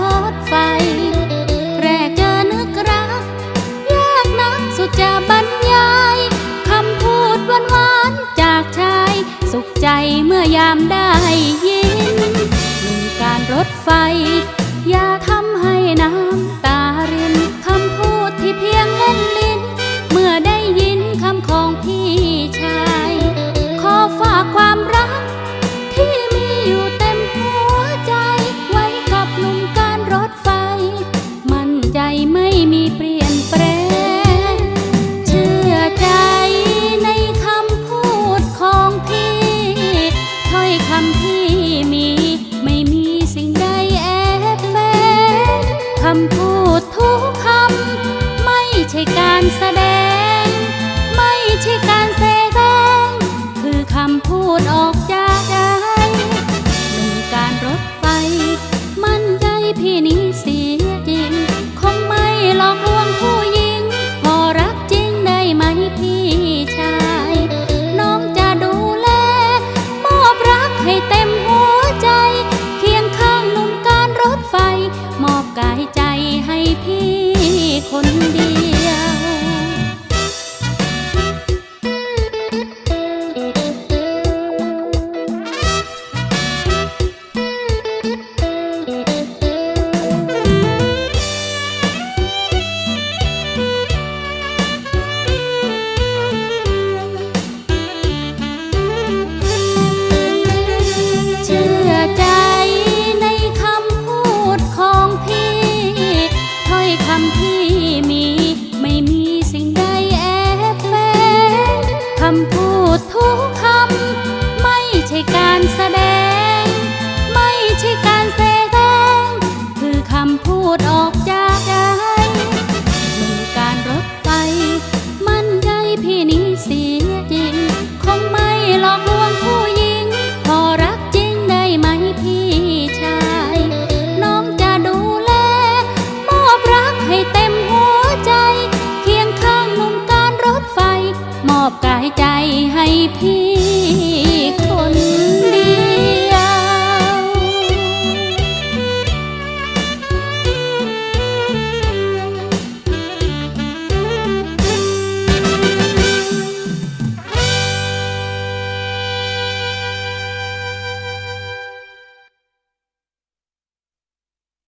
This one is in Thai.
รถไฟ แรกเจอนึกรัก ยากนักสุดจะบรรยาย คำพูดหวานหวานๆจากชาย สุขใจเมื่อยามได้ยินหนึ่งการรถไฟ ใช่การแสดง ไม่ใช่การแสดงคือคำพูดออกจากใจหนึ่งการรถไฟมั่นใจพี่นี้เสียจริง คงไม่หลอกลวงผู้หญิง พอรักจริงได้ไหมพี่ชาย น้องจะดูแล มอบรักให้เต็มหัวใจ เคียงข้างหนุ่มการรถไฟ มอบกายใจให้พี่คนเดียว อ อบกายใจให้พี่